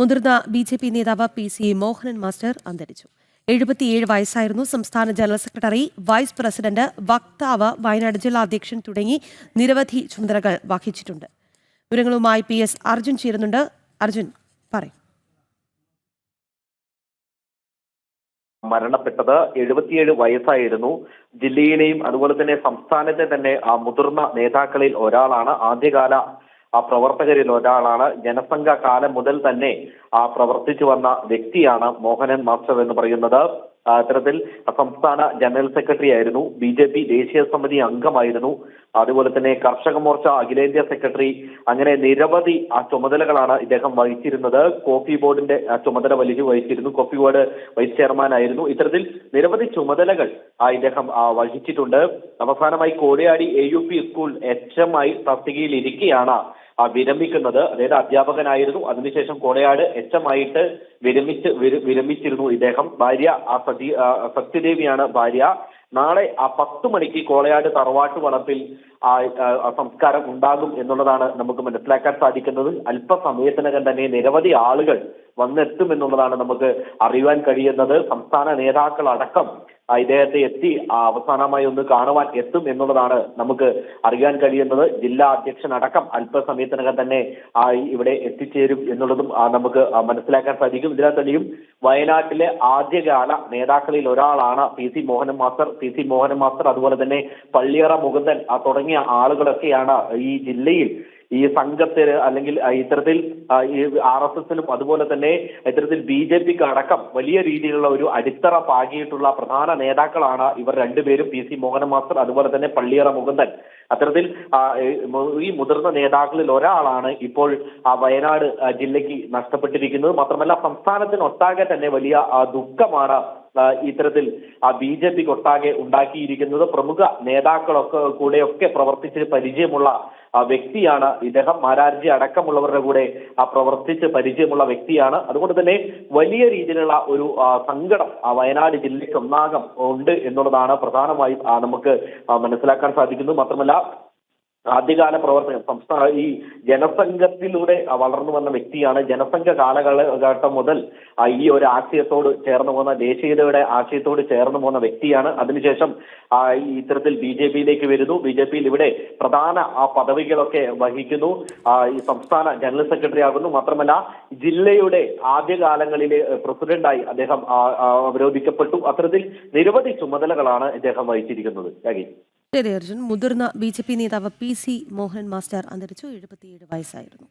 മുതിർന്ന B J P നേതാവ് P C Mohanan master അന്തരിച്ചു. എഴുപത്തിയേഴ് വയസ്സായിരുന്നു സംസ്ഥാന ജനറൽ സെക്രട്ടറി വൈസ് പ്രസിഡന്റ് വക്താവ് വയനാട് ജില്ലാ അധ്യക്ഷൻ തുടങ്ങി നിരവധി ചുമതലകൾ വഹിച്ചിട്ടുണ്ട്. വിവരങ്ങളുമായി പി എസ് അർജുൻ ചേരുന്നുണ്ട്. അർജുൻ പറയും. മരണപ്പെട്ടത് എഴുപത്തിയേഴ് വയസ്സായിരുന്നു. ജില്ലയിലെയും അതുപോലെ തന്നെ സംസ്ഥാനത്തെ തന്നെ മുതിർന്ന നേതാക്കളിൽ ഒരാളാണ്. ആദ്യകാല ആ പ്രവർത്തകരിൽ ഒരാളാണ്. ജനസംഘ കാലം മുതൽ തന്നെ ആ പ്രവർത്തിച്ചു വന്ന വ്യക്തിയാണ് മോഹനൻ മാസ്റ്റർ എന്ന് പറയുന്നത്. ആ, ഇത്തരത്തിൽ സംസ്ഥാന ജനറൽ സെക്രട്ടറി ആയിരുന്നു. ബി ജെ പി ദേശീയ സമിതി അംഗമായിരുന്നു. അതുപോലെ തന്നെ കർഷക മോർച്ച അഖിലേന്ത്യാ സെക്രട്ടറി അങ്ങനെ നിരവധി ആ ചുമതലകളാണ് ഇദ്ദേഹം വഹിച്ചിരുന്നത്. കോഫി ബോർഡിന്റെ ചുമതല വലിച്ചു വഹിച്ചിരുന്നു. കോഫി ബോർഡ് വൈസ് ചെയർമാൻ ആയിരുന്നു. ഇത്തരത്തിൽ നിരവധി ചുമതലകൾ ഇദ്ദേഹം വഹിച്ചിട്ടുണ്ട്. അവസാനമായി Kodiyadi A U P school H M ആയി തസ്തികയിൽ ഇരിക്കെയാണ് ആ വിരമിക്കുന്നത്. അതായത് അധ്യാപകനായിരുന്നു. അതിനുശേഷം കോടയാട് എച്ച് എം ആയിട്ട് വിരമിച്ച് വിരമിച്ചിരുന്നു ഇദ്ദേഹം. ഭാര്യ ആ സതി സത്യദേവിയാണ് ഭാര്യ. നാളെ ആ പത്ത് മണിക്ക് കോളയാട് തറവാട്ട് വളപ്പിൽ ആ സംസ്കാരം ഉണ്ടാകും എന്നുള്ളതാണ് നമുക്ക് മനസ്സിലാക്കാൻ സാധിക്കുന്നത്. അല്പസമയത്തിനകം തന്നെ നിരവധി ആളുകൾ വന്നെത്തും എന്നുള്ളതാണ് നമുക്ക് അറിയുവാൻ കഴിയുന്നത്. സംസ്ഥാന നേതാക്കൾ അടക്കം ഇദ്ദേഹത്തെ എത്തി അവസാനമായി ഒന്ന് കാണുവാൻ എത്തും എന്നുള്ളതാണ് നമുക്ക് അറിയാൻ കഴിയുന്നത്. ജില്ലാ അധ്യക്ഷൻ അടക്കം അല്പസമയത്തിനകം തന്നെ ഇവിടെ എത്തിച്ചേരും എന്നുള്ളതും നമുക്ക് മനസ്സിലാക്കാൻ സാധിക്കും. ഇതിനാൽ തന്നെയും വയനാട്ടിലെ ആദ്യകാല നേതാക്കളിൽ ഒരാളാണ് P C Mohanan master. P C Mohanan master അതുപോലെ തന്നെ പള്ളിയറ മുകുന്ദൻ തുടങ്ങിയ ആളുകളൊക്കെയാണ് ഈ ജില്ലയിൽ ഈ സംഘത്തിന് അല്ലെങ്കിൽ ഇത്തരത്തിൽ ആർ എസ് എസിനും അതുപോലെ തന്നെ ഇത്തരത്തിൽ ബി ജെ പിക്ക് അടക്കം വലിയ രീതിയിലുള്ള ഒരു അടിത്തറ പാകിയിട്ടുള്ള പ്രധാന നേതാക്കളാണ് ഇവർ രണ്ടുപേരും പി സി മോഹന മാസ്റ്റർ അതുപോലെ തന്നെ പള്ളിയറ മുകുന്ദൻ. അത്തരത്തിൽ ഈ മുതിർന്ന നേതാക്കളിൽ ഒരാളാണ് ഇപ്പോൾ ആ വയനാട് ജില്ലയ്ക്ക് നഷ്ടപ്പെട്ടിരിക്കുന്നത്. മാത്രമല്ല സംസ്ഥാനത്തിന് ഒട്ടാകെ തന്നെ വലിയ ദുഃഖമാണ് ഇത്തരത്തിൽ ആ ബി ജെ പിക്ക് ഒട്ടാകെ ഉണ്ടാക്കിയിരിക്കുന്നത്. പ്രമുഖ നേതാക്കളൊക്കെ കൂടെയൊക്കെ പ്രവർത്തിച്ച് പരിചയമുള്ള വ്യക്തിയാണ് ഇദ്ദേഹം. മാരാർജി അടക്കമുള്ളവരുടെ കൂടെ ആ പ്രവർത്തിച്ച് പരിചയമുള്ള വ്യക്തിയാണ്. അതുകൊണ്ട് തന്നെ വലിയ രീതിയിലുള്ള ഒരു ആ, സങ്കടം ആ വയനാട് ജില്ലയ്ക്ക് ഒന്നാകം ഉണ്ട് എന്നുള്ളതാണ് പ്രധാനമായും നമുക്ക് മനസ്സിലാക്കാൻ സാധിക്കുന്നത്. മാത്രമല്ല ആദ്യകാല പ്രവർത്തകൻ സംസ്ഥാന ഈ ജനസംഘത്തിലൂടെ വളർന്നു വന്ന വ്യക്തിയാണ്. ജനസംഘ കാലഘട്ടം മുതൽ ഈ ഒരു ആശയത്തോട് ചേർന്ന് പോകുന്ന ദേശീയതയുടെ ആശയത്തോട് ചേർന്ന് പോകുന്ന വ്യക്തിയാണ്. അതിനുശേഷം ഈ ഇത്തരത്തിൽ ബി ജെ പിയിലേക്ക് വരുന്നു. ബി ജെ പിയിൽ ഇവിടെ പ്രധാന ആ പദവികളൊക്കെ വഹിക്കുന്നു. ഈ സംസ്ഥാന ജനറൽ സെക്രട്ടറി ആകുന്നു. മാത്രമല്ല ജില്ലയുടെ ആദ്യകാലങ്ങളിലെ പ്രസിഡന്റായി അദ്ദേഹം അവരോധിക്കപ്പെട്ടു. അത്തരത്തിൽ നിരവധി ചുമതലകളാണ് ഇദ്ദേഹം വഹിച്ചിരിക്കുന്നത്. ശരി അർജുൻ മുതിർന്ന ബി ജെ പി നേതാവ് പി സി മോഹൻ മാസ്റ്റർ അന്തരിച്ചു എഴുപത്തിയേഴ് വയസ്സായിരുന്നു.